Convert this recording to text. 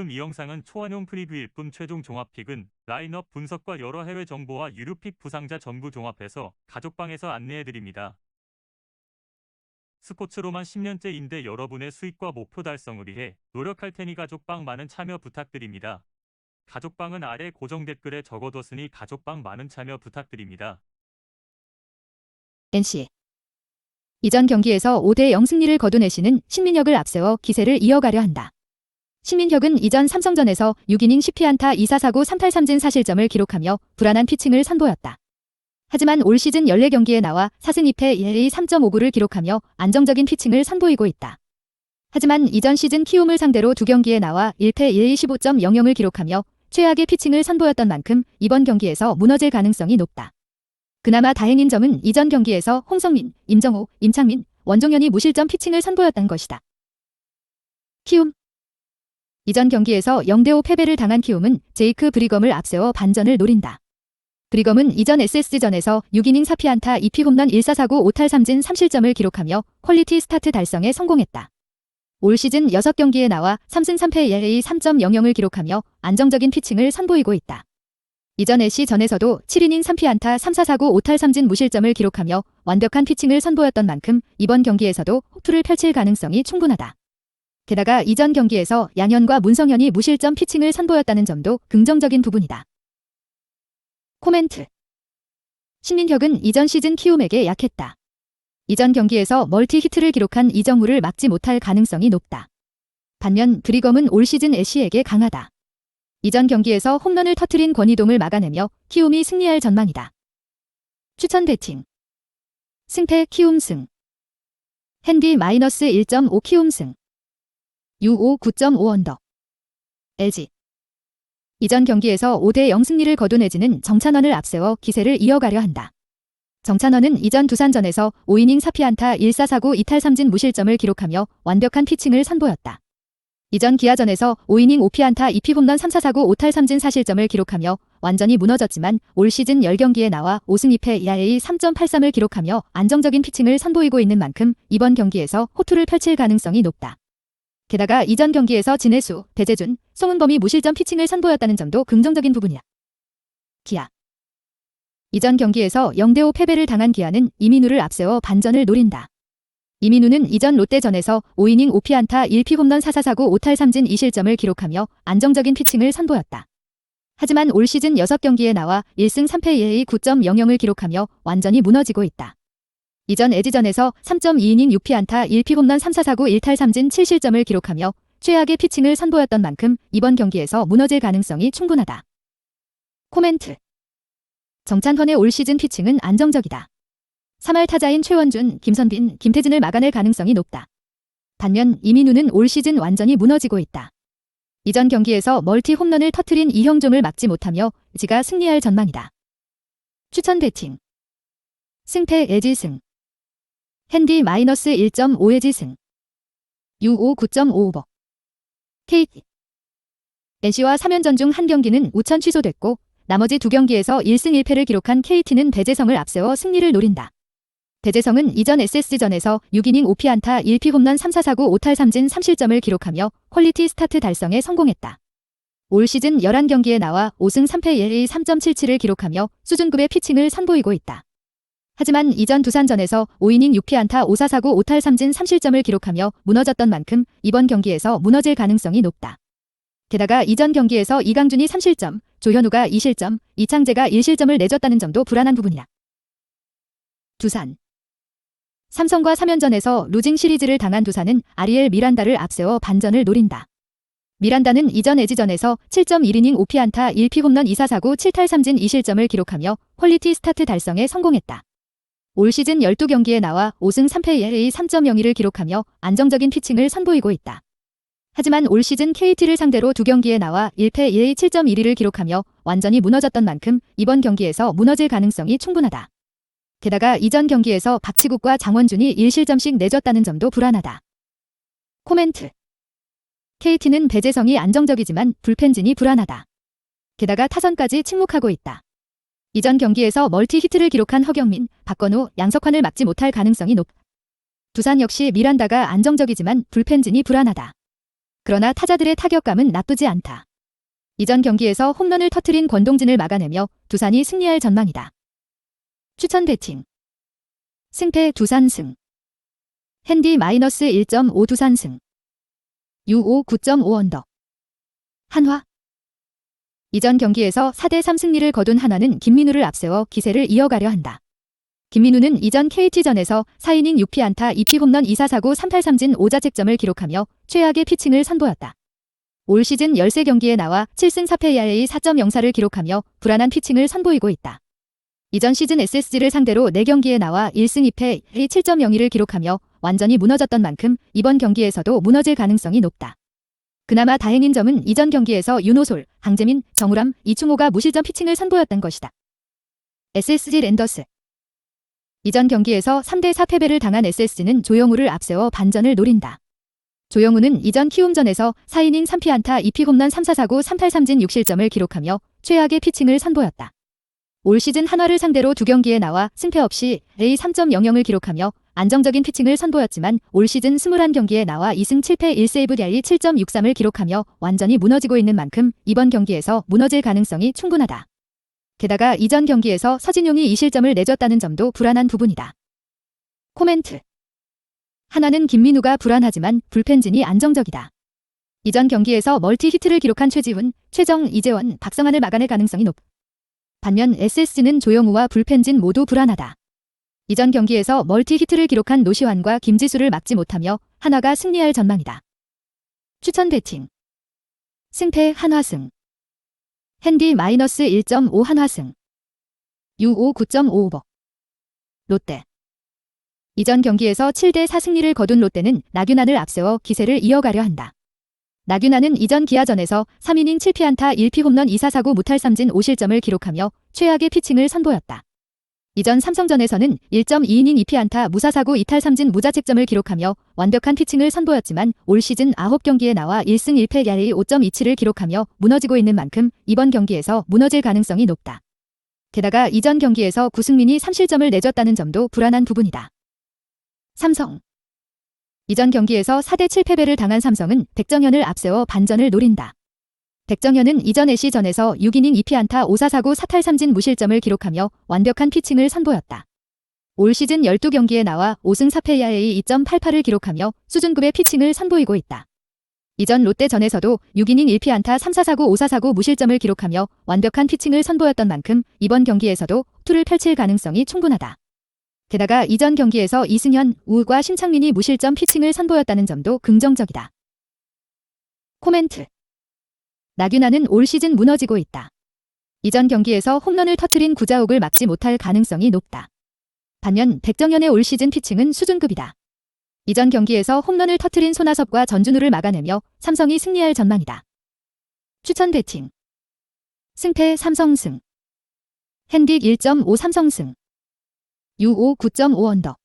지금 이 영상은 초안용 프리뷰일 뿐 최종 종합픽은 라인업 분석과 여러 해외 정보와 유료픽 부상자 전부 종합해서 가족방에서 안내해드립니다. 스포츠로만 10년째인데 여러분의 수익과 목표 달성을 위해 노력할 테니 가족방 많은 참여 부탁드립니다. 가족방은 아래 고정 댓글에 적어뒀으니 가족방 많은 참여 부탁드립니다. NC 이전 경기에서 5대 0 승리를 거두내시는 신민혁을 앞세워 기세를 이어가려 한다. 신민혁은 이전 삼성전에서 6이닝 10피안타 2사사구 3탈삼진 사실점을 기록하며 불안한 피칭을 선보였다. 하지만 올 시즌 14경기에 나와 4승 2패 1리 3.59를 기록하며 안정적인 피칭을 선보이고 있다. 하지만 이전 시즌 키움을 상대로 두 경기에 나와 1패 1리 15.00을 기록하며 최악의 피칭을 선보였던 만큼 이번 경기에서 무너질 가능성이 높다. 그나마 다행인 점은 이전 경기에서 홍성민, 임정호, 임창민, 원종현이 무실점 피칭을 선보였던 것이다. 키움 이전 경기에서 0대5 패배를 당한 키움은 제이크 브리검을 앞세워 반전을 노린다. 브리검은 이전 SS전에서 6이닝 4피안타 2피 홈런 1사사구 5탈 3진 3실점을 기록하며 퀄리티 스타트 달성에 성공했다. 올 시즌 6경기에 나와 3승 3패 ERA 3.00을 기록하며 안정적인 피칭을 선보이고 있다. 이전 애시 전에서도 7이닝 3피안타 3사사구 5탈 3진 무실점을 기록하며 완벽한 피칭을 선보였던 만큼 이번 경기에서도 호투를 펼칠 가능성이 충분하다. 게다가 이전 경기에서 양현과 문성현이 무실점 피칭을 선보였다는 점도 긍정적인 부분이다. 코멘트 신민혁은 이전 시즌 키움에게 약했다. 이전 경기에서 멀티 히트를 기록한 이정우를 막지 못할 가능성이 높다. 반면 브리검은 올 시즌 애쉬에게 강하다. 이전 경기에서 홈런을 터트린 권희동을 막아내며 키움이 승리할 전망이다. 추천 배팅 승패 키움 승 핸디 마이너스 1.5 키움 승 U5 9.5 언더 LG 이전 경기에서 5대 0 승리를 거둔해지는 정찬원을 앞세워 기세를 이어가려 한다. 정찬원은 이전 두산전에서 5이닝 4피안타 1사사구 2탈 3진 무실점을 기록하며 완벽한 피칭을 선보였다. 이전 기아전에서 5이닝 5피안타 2피 홈런 3사사구 5탈 3진 사실점을 기록하며 완전히 무너졌지만 올 시즌 10경기에 나와 5승 2패 ERA 3.83을 기록하며 안정적인 피칭을 선보이고 있는 만큼 이번 경기에서 호투를 펼칠 가능성이 높다. 게다가 이전 경기에서 진해수, 배재준, 송은범이 무실점 피칭을 선보였다는 점도 긍정적인 부분이다. 기아 이전 경기에서 0대5 패배를 당한 기아는 이민우를 앞세워 반전을 노린다. 이민우는 이전 롯데전에서 5이닝 5피안타 1피 홈런 4사사구 5탈 3진 2실점을 기록하며 안정적인 피칭을 선보였다. 하지만 올 시즌 6경기에 나와 1승 3패 1리 9.00을 기록하며 완전히 무너지고 있다. 이전 에지전에서 3.2이닝 6피 안타 1피 홈런 3사사구 1탈 3진 7실점을 기록하며 최악의 피칭을 선보였던 만큼 이번 경기에서 무너질 가능성이 충분하다. 코멘트 정찬헌의 올 시즌 피칭은 안정적이다. 3할 타자인 최원준, 김선빈, 김태진을 막아낼 가능성이 높다. 반면 이민우는 올 시즌 완전히 무너지고 있다. 이전 경기에서 멀티 홈런을 터트린 이형종을 막지 못하며 지가 승리할 전망이다. 추천 배팅 승패 애지승 핸디 마이너스 1.5 애지승 U5 9.5오버 KT NC와 3연전 중 한 경기는 우천 취소됐고 나머지 두 경기에서 1승 1패를 기록한 KT는 배재성을 앞세워 승리를 노린다. 배재성은 이전 SS전에서 6이닝 5피안타 1피 홈런 3사사구 5탈 3진 3실점을 기록하며 퀄리티 스타트 달성에 성공했다. 올 시즌 11경기에 나와 5승 3패 1리 3.77을 기록하며 수준급의 피칭을 선보이고 있다. 하지만 이전 두산전에서 5이닝 6피안타 5사사구 5탈 3진 3실점을 기록하며 무너졌던 만큼 이번 경기에서 무너질 가능성이 높다. 게다가 이전 경기에서 이강준이 3실점, 조현우가 2실점, 이창재가 1실점을 내줬다는 점도 불안한 부분이다. 두산 삼성과 3연전에서 루징 시리즈를 당한 두산은 아리엘 미란다를 앞세워 반전을 노린다. 미란다는 이전 에지전에서 7.1이닝 5피안타 1피 홈런 2사사구 7탈 3진 2실점을 기록하며 퀄리티 스타트 달성에 성공했다. 올 시즌 12경기에 나와 5승 3패 ERA 3.02를 기록하며 안정적인 피칭을 선보이고 있다. 하지만 올 시즌 KT를 상대로 두 경기에 나와 1패 1리 7.12를 기록하며 완전히 무너졌던 만큼 이번 경기에서 무너질 가능성이 충분하다. 게다가 이전 경기에서 박치국과 장원준이 1실점씩 내줬다는 점도 불안하다. 코멘트 KT는 배재성이 안정적이지만 불펜진이 불안하다. 게다가 타선까지 침묵하고 있다. 이전 경기에서 멀티 히트를 기록한 허경민, 박건우, 양석환을 막지 못할 가능성이 높다. 두산 역시 미란다가 안정적이지만 불펜진이 불안하다. 그러나 타자들의 타격감은 나쁘지 않다. 이전 경기에서 홈런을 터트린 권동진을 막아내며 두산이 승리할 전망이다. 추천 배팅 승패 두산 승 핸디 마이너스 1.5 두산 승 U5 9.5 언더 한화 이전 경기에서 4대3 승리를 거둔 한화는 김민우를 앞세워 기세를 이어가려 한다. 김민우는 이전 KT전에서 4이닝 6피 안타 2피 홈런 2사 사구 3탈삼진 5자책점을 기록하며 최악의 피칭을 선보였다. 올 시즌 13경기에 나와 7승 4패 ERA 4.04를 기록하며 불안한 피칭을 선보이고 있다. 이전 시즌 SSG를 상대로 4경기에 나와 1승 2패 ERA 7.02를 기록하며 완전히 무너졌던 만큼 이번 경기에서도 무너질 가능성이 높다. 그나마 다행인 점은 이전 경기에서 윤호솔, 강재민, 정우람, 이충호가 무실점 피칭을 선보였던 것이다. SSG 랜더스 이전 경기에서 3대4 패배를 당한 SSG는 조영우를 앞세워 반전을 노린다. 조영우는 이전 키움전에서 4이닝 3피안타 2피 홈런 3사 사구 3탈삼진 6실점을 기록하며 최악의 피칭을 선보였다. 올 시즌 한화를 상대로 두 경기에 나와 승패 없이 A 3.00을 기록하며 안정적인 피칭을 선보였지만 올 시즌 21경기에 나와 2승 7패 1세이브 랴리 7.63을 기록하며 완전히 무너지고 있는 만큼 이번 경기에서 무너질 가능성이 충분하다. 게다가 이전 경기에서 서진용이 2실점을 내줬다는 점도 불안한 부분이다. 코멘트 하나는 김민우가 불안하지만 불펜진이 안정적이다. 이전 경기에서 멀티 히트를 기록한 최지훈, 최정, 이재원, 박성환을 막아낼 가능성이 높. 반면 SSG는 조영우와 불펜진 모두 불안하다. 이전 경기에서 멀티 히트를 기록한 노시환과 김지수를 막지 못하며 한화가 승리할 전망이다. 추천 배팅 승패 한화승 핸디 마이너스 1.5 한화승 U5 9.55버 롯데 이전 경기에서 7대 4 승리를 거둔 롯데는 나균안을 앞세워 기세를 이어가려 한다. 나균안은 이전 기아전에서 3이닝 7피안타 1피 홈런 2사 사구 무탈삼진 5실점을 기록하며 최악의 피칭을 선보였다. 이전 삼성전에서는 1.2이닝 2피안타 무사사구 2탈삼진 무자책점을 기록하며 완벽한 피칭을 선보였지만 올 시즌 9경기에 나와 1승 1패 야리 5.27을 기록하며 무너지고 있는 만큼 이번 경기에서 무너질 가능성이 높다. 게다가 이전 경기에서 구승민이 3실점을 내줬다는 점도 불안한 부분이다. 삼성 이전 경기에서 4대 7 패배를 당한 삼성은 백정현을 앞세워 반전을 노린다. 백정현은 이전 애시전에서 6이닝 2피안타 5사 사구 4탈삼진 무실점을 기록하며 완벽한 피칭을 선보였다. 올 시즌 12경기에 나와 5승 4패 야A 2.88을 기록하며 수준급의 피칭을 선보이고 있다. 이전 롯데전에서도 6이닝 1피안타 3사 사구 5사 사구 무실점을 기록하며 완벽한 피칭을 선보였던 만큼 이번 경기에서도 투를 펼칠 가능성이 충분하다. 게다가 이전 경기에서 이승현, 우과 심창민이 무실점 피칭을 선보였다는 점도 긍정적이다. 코멘트 나균아는 올 시즌 무너지고 있다. 이전 경기에서 홈런을 터트린 구자욱을 막지 못할 가능성이 높다. 반면 백정현의 올 시즌 피칭은 수준급이다. 이전 경기에서 홈런을 터트린 손아섭과 전준우를 막아내며 삼성이 승리할 전망이다. 추천 배팅 승패 삼성승 핸딕 1.5 삼성승 U5 9.5 언더